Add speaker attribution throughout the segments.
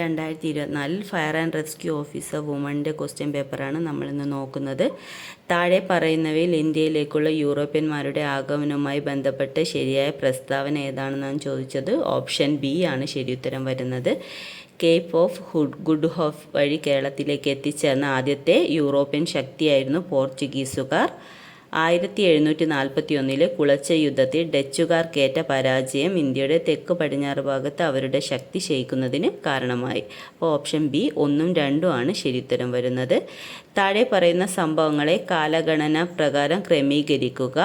Speaker 1: രണ്ടായിരത്തി ഇരുപത്തിനാലിൽ fire and rescue officer വുമണിൻ്റെ ക്വസ്റ്റ്യൻ പേപ്പറാണ് നമ്മളിന്ന് നോക്കുന്നത് താഴെ പറയുന്നവയിൽ ഇന്ത്യയിലേക്കുള്ള യൂറോപ്യന്മാരുടെ ആഗമനവുമായി ബന്ധപ്പെട്ട് ശരിയായ പ്രസ്താവന ഏതാണെന്നാണ് ചോദിച്ചത് ഓപ്ഷൻ ബി ആണ് ശരിയുത്തരം വരുന്നത് cape of hood good hope വഴി കേരളത്തിലേക്ക് എത്തിച്ചേർന്ന ആദ്യത്തെ യൂറോപ്യൻ ശക്തിയായിരുന്നു പോർച്ചുഗീസുകാർ ആയിരത്തി എഴുന്നൂറ്റി നാൽപ്പത്തി ഒന്നിലെ കുളച്ച യുദ്ധത്തിൽ ഡച്ചുകാർക്കേറ്റ പരാജയം ഇന്ത്യയുടെ തെക്ക് പടിഞ്ഞാറ് ഭാഗത്ത് അവരുടെ ശക്തി ക്ഷയിക്കുന്നതിന് കാരണമായി അപ്പോൾ ഓപ്ഷൻ ബി ഒന്നും രണ്ടും ആണ് ശരിത്തരം വരുന്നത് താഴെ പറയുന്ന സംഭവങ്ങളെ കാലഗണന പ്രകാരം ക്രമീകരിക്കുക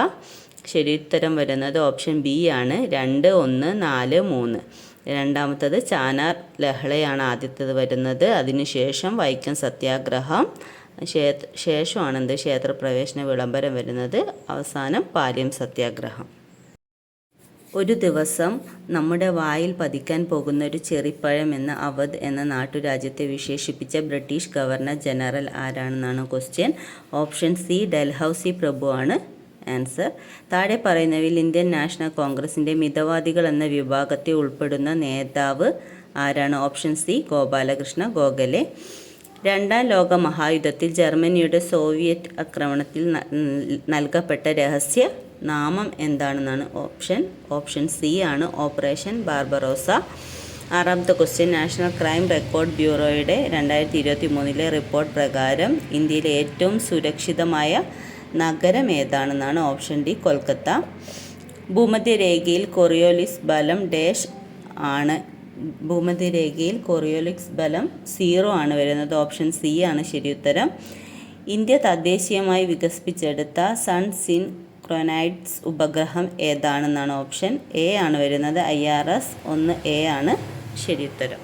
Speaker 1: ശരിത്തരം വരുന്നത് ഓപ്ഷൻ ബി ആണ് രണ്ട് ഒന്ന് നാല് മൂന്ന് രണ്ടാമത്തത് ചാനാർ ലഹളയാണ് ആദ്യത്തേത് വരുന്നത് അതിനുശേഷം വൈക്കം സത്യാഗ്രഹം ക്ഷേത്ര ശേഷമാണ് എന്ത് ക്ഷേത്രപ്രവേശന വിളംബരം വരുന്നത് അവസാനം പാലിയം സത്യാഗ്രഹം ഒരു ദിവസം നമ്മുടെ വായിൽ പതിക്കാൻ പോകുന്ന ഒരു ചെറിപ്പഴം എന്ന അവധ് എന്ന നാട്ടുരാജ്യത്തെ വിശേഷിപ്പിച്ച ബ്രിട്ടീഷ് ഗവർണർ ജനറൽ ആരാണെന്നാണ് ക്വസ്റ്റ്യൻ ഓപ്ഷൻ സി ഡൽഹൌസി പ്രഭു ആണ് ആൻസർ താഴെ പറയുന്നവയിൽ ഇന്ത്യൻ നാഷണൽ കോൺഗ്രസിൻ്റെ മിതവാദികൾ എന്ന വിഭാഗത്തെ ഉൾപ്പെടുന്ന നേതാവ് ആരാണ് ഓപ്ഷൻ സി ഗോപാലകൃഷ്ണ ഗോഖലെ രണ്ടാം ലോക മഹായുദ്ധത്തിൽ ജർമ്മനിയുടെ സോവിയറ്റ് ആക്രമണത്തിൽ നൽകപ്പെട്ട രഹസ്യ നാമം എന്താണെന്നാണ് ഓപ്ഷൻ ഓപ്ഷൻ സി ആണ് ഓപ്പറേഷൻ ബാർബറോസ ആറാമത്തെ ക്വസ്റ്റ്യൻ നാഷണൽ ക്രൈം റെക്കോർഡ് ബ്യൂറോയുടെ രണ്ടായിരത്തി ഇരുപത്തി മൂന്നിലെ റിപ്പോർട്ട് പ്രകാരം ഇന്ത്യയിലെ ഏറ്റവും സുരക്ഷിതമായ നഗരം ഏതാണെന്നാണ് ഓപ്ഷൻ ഡി കൊൽക്കത്ത ഭൂമധ്യരേഖയിൽ കൊറിയോലിസ് ബലം ഡാഷ് ആണ് ഭൂമധ്യരേഖയിൽ കൊറിയോലിക്സ് ബലം സീറോ ആണ് വരുന്നത് ഓപ്ഷൻ സി ആണ് ശരിയുത്തരം ഇന്ത്യ തദ്ദേശീയമായി വികസിപ്പിച്ചെടുത്ത സൺ സിൻ ക്രൊനൈറ്റ്സ് ഉപഗ്രഹം ഏതാണെന്നാണ് ഓപ്ഷൻ എ ആണ് വരുന്നത് ഐ ആർ എസ് ഒന്ന് എ ആണ് ശരിയുത്തരം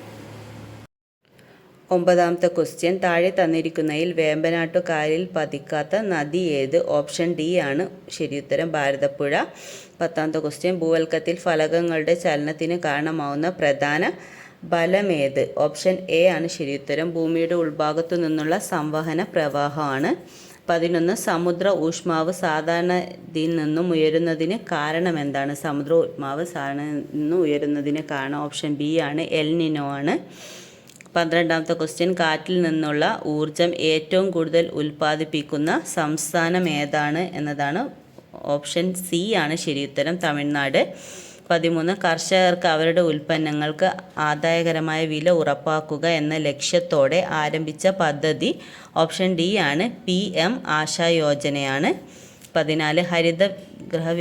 Speaker 1: ഒമ്പതാമത്തെ ക്വസ്റ്റ്യൻ താഴെ തന്നിരിക്കുന്നതിൽ വേമ്പനാട്ടുകാരിൽ പതിക്കാത്ത നദി ഏത് ഓപ്ഷൻ ഡി ആണ് ശരിയുത്തരം ഭാരതപ്പുഴ പത്താമത്തെ ക്വസ്റ്റ്യൻ ഭൂവൽക്കത്തിൽ ഫലകങ്ങളുടെ ചലനത്തിന് കാരണമാവുന്ന പ്രധാന ബലമേത് ഓപ്ഷൻ എ ആണ് ശരിയുത്തരം ഭൂമിയുടെ ഉൾഭാഗത്തു നിന്നുള്ള സംവഹന പ്രവാഹമാണ് പതിനൊന്ന് സമുദ്ര ഊഷ്മാവ് സാധാരണയിൽ നിന്നും ഉയരുന്നതിന് കാരണം എന്താണ് സമുദ്ര ഊഷ്മാവ് സാധാരണ നിന്നും ഉയരുന്നതിന് കാരണം ഓപ്ഷൻ ബി ആണ് എൽ നിനോ ആണ് പന്ത്രണ്ടാമത്തെ ക്വസ്റ്റ്യൻ കാറ്റിൽ നിന്നുള്ള ഊർജം ഏറ്റവും കൂടുതൽ ഉൽപ്പാദിപ്പിക്കുന്ന സംസ്ഥാനം ഏതാണ് എന്നതാണ് ഓപ്ഷൻ സി ആണ് ശരിയുത്തരം തമിഴ്നാട് പതിമൂന്ന് കർഷകർക്ക് അവരുടെ ഉൽപ്പന്നങ്ങൾക്ക് ആദായകരമായ വില ഉറപ്പാക്കുക എന്ന ലക്ഷ്യത്തോടെ ആരംഭിച്ച പദ്ധതി ഓപ്ഷൻ ഡി ആണ് പി എം ആശാ യോജനയാണ് പതിനാല് ഹരിത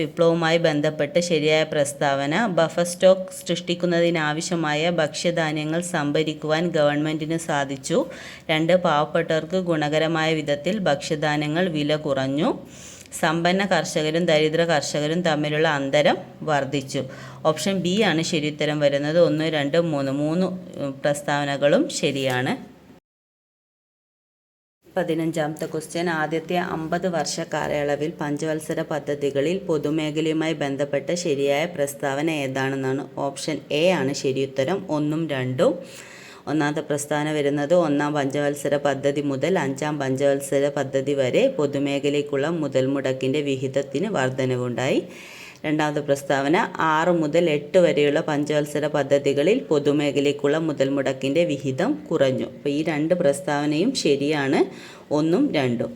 Speaker 1: വിപ്ലവവുമായി ബന്ധപ്പെട്ട് ശരിയായ പ്രസ്താവന ബഫർ സ്റ്റോക്ക് സൃഷ്ടിക്കുന്നതിനാവശ്യമായ ഭക്ഷ്യധാന്യങ്ങൾ സംഭരിക്കുവാൻ ഗവൺമെൻറ്റിന് സാധിച്ചു രണ്ട് പാവപ്പെട്ടവർക്ക് ഗുണകരമായ വിധത്തിൽ ഭക്ഷ്യധാന്യങ്ങൾ വില കുറഞ്ഞു സമ്പന്ന കർഷകരും ദരിദ്ര കർഷകരും തമ്മിലുള്ള അന്തരം വർദ്ധിച്ചു ഓപ്ഷൻ ബി ആണ് ശരിയുത്തരം വരുന്നത് ഒന്ന് രണ്ട് മൂന്ന് മൂന്ന് പ്രസ്താവനകളും ശരിയാണ് പതിനഞ്ചാമത്തെ ക്വസ്റ്റ്യൻ ആദ്യത്തെ അമ്പത് വർഷ കാലയളവിൽ പഞ്ചവത്സര പദ്ധതികളിൽ പൊതുമേഖലയുമായി ബന്ധപ്പെട്ട ശരിയായ പ്രസ്താവന ഏതാണെന്നാണ് ഓപ്ഷൻ എ ആണ് ശരിയുത്തരം ഒന്നും രണ്ടും ഒന്നാമത്തെ പ്രസ്താവന വരുന്നത് ഒന്നാം പഞ്ചവത്സര പദ്ധതി മുതൽ അഞ്ചാം പഞ്ചവത്സര പദ്ധതി വരെ പൊതുമേഖലയ്ക്കുള്ള മുതൽമുടക്കിൻ്റെ വിഹിതത്തിന് വർധനവുണ്ടായി രണ്ടാമത്തെ പ്രസ്താവന ആറ് മുതൽ എട്ട് വരെയുള്ള പഞ്ചവത്സര പദ്ധതികളിൽ പൊതുമേഖലയ്ക്കുള്ള മുതൽ മുടക്കിൻ്റെ വിഹിതം കുറഞ്ഞു അപ്പോൾ ഈ രണ്ട് പ്രസ്താവനയും ശരിയാണ് ഒന്നും രണ്ടും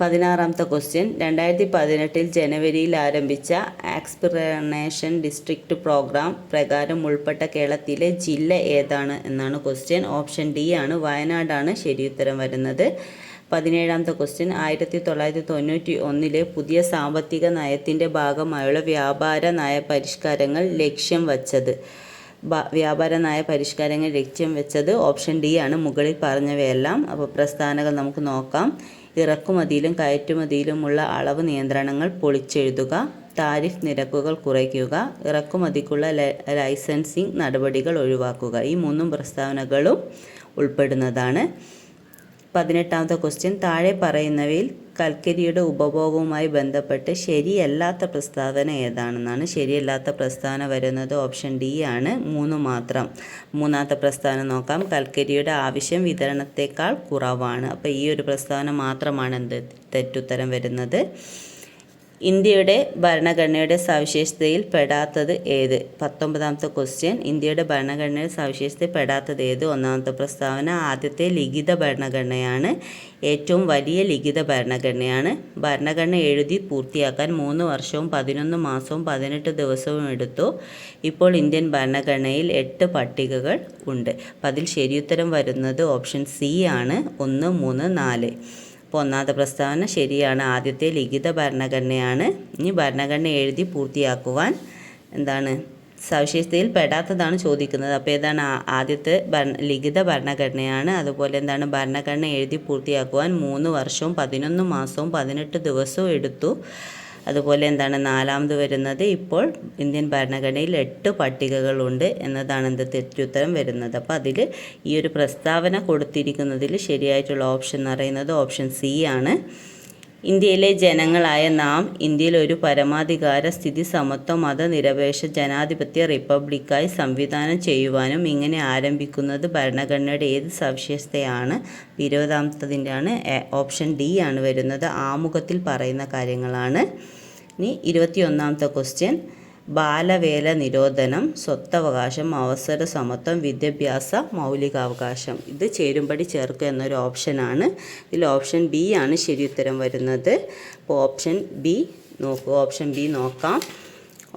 Speaker 1: പതിനാറാമത്തെ ക്വസ്റ്റ്യൻ രണ്ടായിരത്തി പതിനെട്ടിൽ ജനുവരിയിൽ ആരംഭിച്ച ആക്സ്പിറേഷൻ ഡിസ്ട്രിക്ട് പ്രോഗ്രാം പ്രകാരം ഉൾപ്പെട്ട കേരളത്തിലെ ജില്ല ഏതാണ് എന്നാണ് ക്വസ്റ്റ്യൻ ഓപ്ഷൻ ഡി ആണ് വയനാടാണ് ശരിയുത്തരം വരുന്നത് പതിനേഴാമത്തെ ക്വസ്റ്റ്യൻ ആയിരത്തി തൊള്ളായിരത്തി തൊണ്ണൂറ്റി ഒന്നിലെ പുതിയ സാമ്പത്തിക നയത്തിൻ്റെ ഭാഗമായുള്ള വ്യാപാര നയ പരിഷ്കാരങ്ങൾ ലക്ഷ്യം വച്ചത് വ്യാപാര നയ പരിഷ്കാരങ്ങൾ ലക്ഷ്യം വെച്ചത് ഓപ്ഷൻ ഡി ആണ് മുകളിൽ പറഞ്ഞവയെല്ലാം അപ്പോൾ പ്രസ്ഥാനകൾ നമുക്ക് നോക്കാം ഇറക്കുമതിയിലും കയറ്റുമതിയിലുമുള്ള അളവ് നിയന്ത്രണങ്ങൾ പൊളിച്ചെഴുതുക താരിഫ് നിരക്കുകൾ കുറയ്ക്കുക ഇറക്കുമതിക്കുള്ള ലൈസൻസിങ് നടപടികൾ ഒഴിവാക്കുക ഈ മൂന്നും പ്രസ്താവനകളും ഉൾപ്പെടുന്നതാണ് പതിനെട്ടാമത്തെ ക്വസ്റ്റ്യൻ താഴെ പറയുന്നവയിൽ കൽക്കരിയുടെ ഉപഭോഗവുമായി ബന്ധപ്പെട്ട് ശരിയല്ലാത്ത പ്രസ്താവന ഏതാണെന്നാണ് ശരിയല്ലാത്ത പ്രസ്താവന വരുന്നത് ഓപ്ഷൻ ഡി ആണ് മൂന്ന് മാത്രം മൂന്നാമത്തെ പ്രസ്താവന നോക്കാം കൽക്കരിയുടെ ആവശ്യം വിതരണത്തേക്കാൾ കുറവാണ് അപ്പോൾ ഈ ഒരു പ്രസ്താവന മാത്രമാണ് എന്ത് തെറ്റുത്തരം വരുന്നത് ഇന്ത്യയുടെ ഭരണഘടനയുടെ സവിശേഷതയിൽ പെടാത്തത് ഏത് പത്തൊമ്പതാമത്തെ ക്വസ്റ്റ്യൻ ഇന്ത്യയുടെ ഭരണഘടനയുടെ സവിശേഷതയിൽ പെടാത്തത് ഏത് ഒന്നാമത്തെ പ്രസ്താവന ആദ്യത്തെ ലിഖിത ഭരണഘടനയാണ് ഏറ്റവും വലിയ ലിഖിത ഭരണഘടനയാണ് ഭരണഘടന എഴുതി പൂർത്തിയാക്കാൻ മൂന്ന് വർഷവും പതിനൊന്ന് മാസവും പതിനെട്ട് ദിവസവും എടുത്തു ഇപ്പോൾ ഇന്ത്യൻ ഭരണഘടനയിൽ എട്ട് പട്ടികകൾ ഉണ്ട് അപ്പം അതിൽ ശരിയുത്തരം വരുന്നത് ഓപ്ഷൻ സി ആണ് ഒന്ന് മൂന്ന് നാല് അപ്പോൾ ഒന്നാമത്തെ പ്രസ്താവന ശരിയാണ് ആദ്യത്തെ ലിഖിത ഭരണഘടനയാണ് ഇനി ഭരണഘടന എഴുതി പൂർത്തിയാക്കുവാൻ എന്താണ് സവിശേഷതയിൽ പെടാത്തതാണ് ചോദിക്കുന്നത് അപ്പോൾ ഏതാണ് ആദ്യത്തെ ഭരണ ലിഖിത ഭരണഘടനയാണ് അതുപോലെ എന്താണ് ഭരണഘടന എഴുതി പൂർത്തിയാക്കുവാൻ മൂന്ന് വർഷവും പതിനൊന്ന് മാസവും പതിനെട്ട് ദിവസവും എടുത്തു അതുപോലെ എന്താണ് നാലാമത് വരുന്നത് ഇപ്പോൾ ഇന്ത്യൻ ഭരണഘടനയിൽ എട്ട് പട്ടികകളുണ്ട് എന്നതാണ് എന്ത് തെറ്റുത്തരം വരുന്നത് അപ്പോൾ അതിൽ ഈ ഒരു പ്രസ്താവന കൊടുത്തിരിക്കുന്നതിൽ ശരിയായിട്ടുള്ള ഓപ്ഷൻ എന്ന് പറയുന്നത് ഓപ്ഷൻ സി ആണ് ഇന്ത്യയിലെ ജനങ്ങളായ നാം ഇന്ത്യയിൽ ഒരു പരമാധികാര സ്ഥിതി സമത്വ മതനിരപേക്ഷ ജനാധിപത്യ റിപ്പബ്ലിക്കായി സംവിധാനം ചെയ്യുവാനും ഇങ്ങനെ ആരംഭിക്കുന്നത് ഭരണഘടനയുടെ ഏത് സവിശേഷതയാണ് വിരോധാംശത്തിൻ്റെയാണ് ആണ് ഓപ്ഷൻ ഡി ആണ് വരുന്നത് ആമുഖത്തിൽ പറയുന്ന കാര്യങ്ങളാണ് ഇനി ഇരുപത്തിയൊന്നാമത്തെ ക്വസ്റ്റ്യൻ ബാലവേല നിരോധനം സ്വത്തവകാശം അവസര സമത്വം വിദ്യാഭ്യാസ മൗലികാവകാശം ഇത് ചേരുംപടി ചേർക്കുക എന്നൊരു ഓപ്ഷനാണ് ഇതിൽ ഓപ്ഷൻ ബി ആണ് ശരി ഉത്തരം വരുന്നത് അപ്പോൾ ഓപ്ഷൻ ബി നോക്കുക ഓപ്ഷൻ ബി നോക്കാം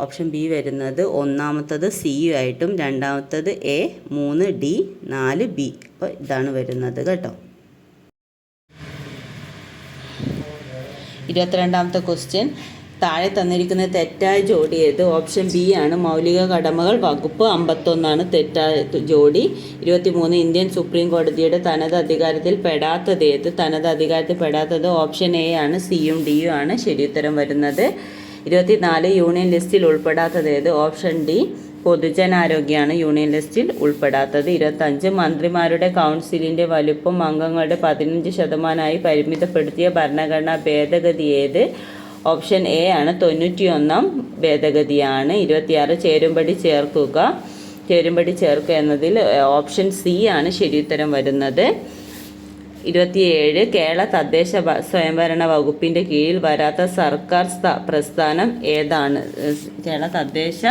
Speaker 1: ഓപ്ഷൻ ബി വരുന്നത് ഒന്നാമത്തത് സി യു ആയിട്ടും രണ്ടാമത്തത് എ മൂന്ന് ഡി നാല് ബി അപ്പോൾ ഇതാണ് വരുന്നത് കേട്ടോ ഇരുപത്തിരണ്ടാമത്തെ ക്വസ്റ്റ്യൻ താഴെ തന്നിരിക്കുന്ന തെറ്റായ ജോഡി ഏത് ഓപ്ഷൻ ബി ആണ് മൗലിക കടമകൾ വകുപ്പ് അമ്പത്തൊന്നാണ് തെറ്റായ ജോഡി ഇരുപത്തിമൂന്ന് ഇന്ത്യൻ സുപ്രീം കോടതിയുടെ തനത് അധികാരത്തിൽ പെടാത്തത് ഏത് തനത് അധികാരത്തിൽ പെടാത്തത് ഓപ്ഷൻ എ ആണ് സിയും ഡിയും ആണ് ശരിയുത്തരം വരുന്നത് ഇരുപത്തിനാല് യൂണിയൻ ലിസ്റ്റിൽ ഉൾപ്പെടാത്തത് ഏത് ഓപ്ഷൻ ഡി പൊതുജനാരോഗ്യമാണ് യൂണിയൻ ലിസ്റ്റിൽ ഉൾപ്പെടാത്തത് ഇരുപത്തഞ്ച് മന്ത്രിമാരുടെ കൗൺസിലിൻ്റെ വലുപ്പം അംഗങ്ങളുടെ പതിനഞ്ച് ശതമാനമായി പരിമിതപ്പെടുത്തിയ ഭരണഘടനാ ഭേദഗതി ഏത് ഓപ്ഷൻ എ ആണ് ഒന്നാം ഭേദഗതിയാണ് ഇരുപത്തിയാറ് ചേരുംപടി ചേർക്കുക ചേരുംപടി ചേർക്കുക എന്നതിൽ ഓപ്ഷൻ സി ആണ് ശരിയുത്തരം വരുന്നത് ഇരുപത്തിയേഴ് കേരള തദ്ദേശ സ്വയംഭരണ വകുപ്പിൻ്റെ കീഴിൽ വരാത്ത സർക്കാർ പ്രസ്ഥാനം ഏതാണ് കേരള തദ്ദേശ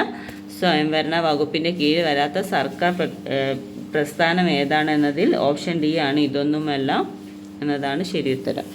Speaker 1: സ്വയംഭരണ വകുപ്പിൻ്റെ കീഴിൽ വരാത്ത സർക്കാർ പ്രസ്ഥാനം ഏതാണ് എന്നതിൽ ഓപ്ഷൻ ഡി ആണ് ഇതൊന്നുമല്ല എന്നതാണ് ശരിയുത്തരം